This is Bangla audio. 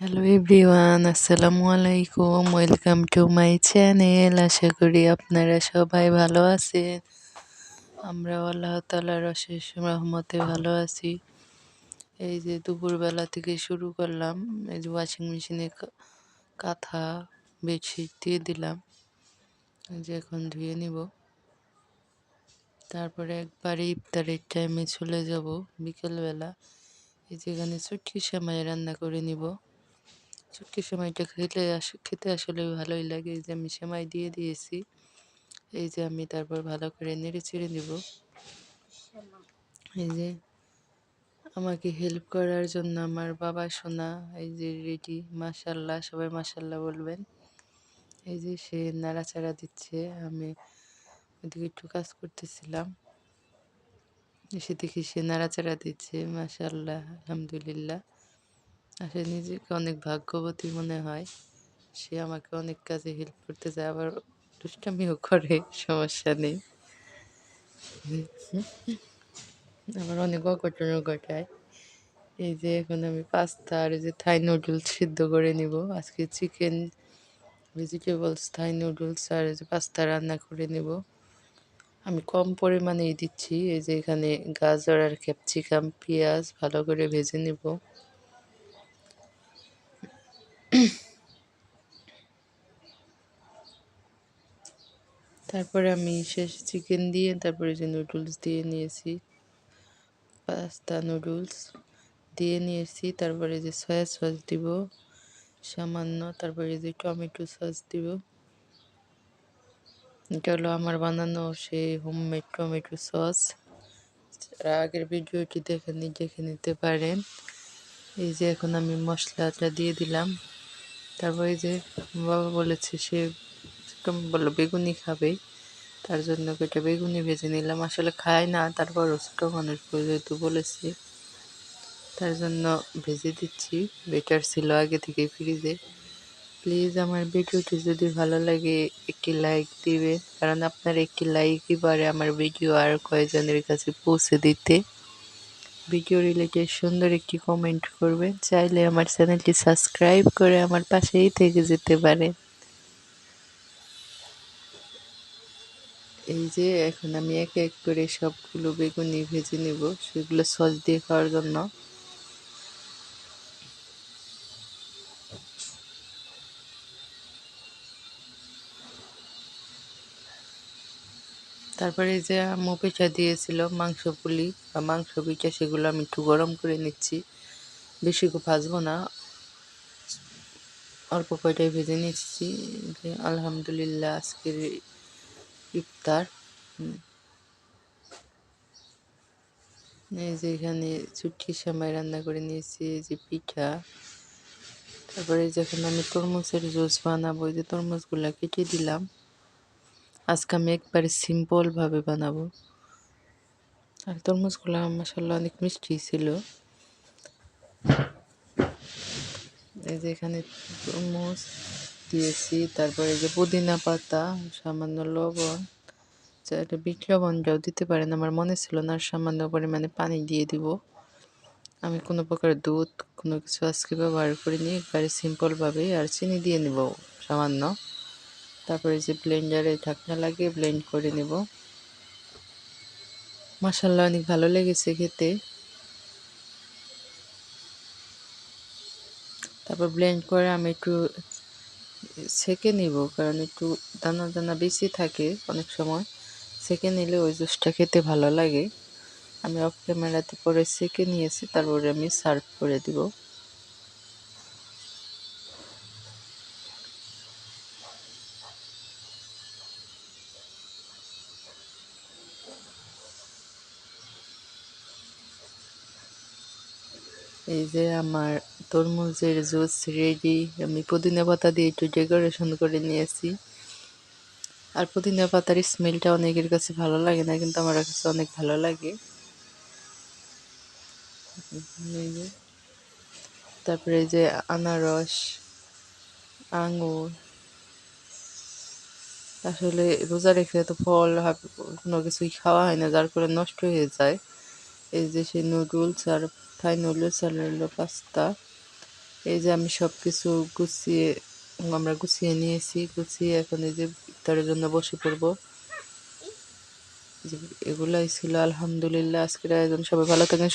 হ্যালো এভরিওয়ান আসসালামু আলাইকুম ওয়েলকাম টু মাই চ্যানেল আশা করি আপনারা সবাই ভালো আছেন আমরা আল্লাহ তালার অশেষ রহমতে ভালো আছি। এই যে দুপুরবেলা থেকে শুরু করলাম। এই যে ওয়াশিং মেশিনে কাঁথা বেডশিট দিয়ে দিলাম। এই যে এখন ধুয়ে নিব। তারপরে একবারে ইফতারের টাইমে চলে যাব বিকেলবেলা। এই যেখানে চুটকি সেমাই রান্না করে নিব। চুটকি সেমাইটা খেলে খেতে আসলে ভালোই লাগে। এই যে আমি সেমাই দিয়ে দিয়েছি, এই যে আমি তারপর ভালো করে নেড়ে চেড়ে নিব। এই যে আমাকে হেল্প করার জন্য আমার বাবা সোনা, এই যে রেডি মাসাল্লাহ সবাই মাসাল্লাহ বলবেন। এই যে সে নাড়াচাড়া দিচ্ছে, আমি ওদিকে একটু কাজ করতেছিলাম। এসে দেখি সে নাড়াচাড়া দিচ্ছে মাসাল্লাহ আলহামদুলিল্লাহ। আসলে নিজেকে অনেক ভাগ্যবতী মনে হয়। সে আমাকে অনেক কাজে হেল্প করতে যায়, আবার দুষ্টামিও করে, সমস্যা নেই। আবার অনেক অঘটনও ঘটায়। এই যে এখন আমি পাস্তা আর এই যে থাই নুডলস সিদ্ধ করে নিব। আজকে চিকেন ভেজিটেবলস থাই নুডলস আর এই যে পাস্তা রান্না করে নেব। আমি কম পরিমাণেই দিচ্ছি। এই যে এখানে গাজর আর ক্যাপসিকাম পেঁয়াজ ভালো করে ভেজে নেব। তারপরে আমি শেষ চিকেন দিয়ে, তারপরে যে নুডলস দিয়ে নিয়েছি পাস্তা নুডলস দিয়ে নিয়েছি, তারপরে যে সয়া সস দিব, সামান্য, তারপরে যে টমেটো সস দিব। এটা হলো আমার বানানো সেই হোমমেড টমেটো সস আগের ভিডিওটি দেখে দেখে নিতে পারেন। এই যে এখন আমি মশলাটা দিয়ে দিলাম। তারপরে যে বাবা বলেছে সে বলল, বেগুনি খাবে। তার জন্য কেটে বেগুনি ভেজে নিলাম। আসলে খায় না, তারপর ছোটো মানুষ যেহেতু বলেছে। তার জন্য ভেজে দিচ্ছি। বেটার ছিল আগে থেকে ফ্রিজে। প্লিজ আমার ভিডিওটি যদি ভালো লাগে, একটি লাইক দিবেন। কারণ আপনার একটি লাইকই পারে আমার ভিডিও আর কয়েকজনের কাছে পৌঁছে দিতে। ভিডিও রিলেটেড সুন্দর একটি কমেন্ট করবেন চাইলে আমার চ্যানেলটি সাবস্ক্রাইব করে আমার পাশেই থেকে যেতে পারেন এই যে, এখন আমি এক এক করে সবগুলো বেগুনি ভেজে নেব। সেগুলো সস দিয়ে খাওয়ার জন্য। তারপরে যে আম্মু দিয়েছিল, মাংস পুলি বা মাংস পিঠা, সেগুলো আমি একটু গরম করে নিচ্ছি। বেশি ভাজবো না। অল্প কয়টাই ভেজে নিচ্ছি। আলহামদুলিল্লাহ আজকের ইফতার। এই যে এখানে চুটকি সময় রান্না করে নিয়েছি, এই যে পিঠা। তারপরে যখন আমি তরমুজের জুস বানাবো ওই যে তরমুজগুলো কেটে দিলাম। আজকে আমি একবারে সিম্পলভাবে বানাবো। আর তরমুজগুলো মশাল্লা অনেক মিষ্টি ছিল। এই যে এখানে তরমুজ দিয়েছি, তারপরে যে পুদিনা পাতা, সামান্য লবণ এটা বিট লবণটাও দিতে পারেন, আমার মনে ছিল না সামান্য পরিমাণে পানি দিয়ে দিব। আমি কোনো প্রকার দুধ কোনো কিছু আজকে ব্যবহার করিনি, একবারে সিম্পলভাবেই আর চিনি দিয়ে নিব সামান্য। তারপরে যে ব্লেন্ডারে ঢাকনা লাগিয়ে ব্লেন্ড করে নেব। মাসাল্লাহ অনেক ভালো লেগেছে খেতে। তারপর ব্লেন্ড করে আমি একটু সেকে নিব, কারণ একটু দানা দানা বেশি থাকে অনেক সময়। সেকে নিলে ওই জুসটা খেতে ভালো লাগে। আমি অফ ক্যামেরাতে পরে সেকে নিয়েছি, তারপরে আমি সার্ভ করে দিব। এই যে আমার তরমুজের জুস রেডি আমি পুদিনা পাতা দিয়ে একটু ডেকোরেশন করে নিয়েছি। আর পুদিনা পাতার স্মেলটা অনেকের কাছে ভালো লাগে না, কিন্তু আমার কাছে অনেক ভালো লাগে। তারপরে যে আনারস আঙুর আসলে রোজা রেখে তো ফল কোনো কিছুই খাওয়া হয় না, যার করে নষ্ট হয়ে যায়। এই যে সেই নুডলস আর থাই নুডলস আর পাস্তা এই যে আমি সব কিছু গুছিয়ে, আমরা গুছিয়ে নিয়েছি, গুছিয়ে এখন এই যে ইফতারের জন্য বসে পড়ব। এগুলাই ছিল, আলহামদুলিল্লাহ, আজকের আয়োজন। সবাই ভালো থাকেন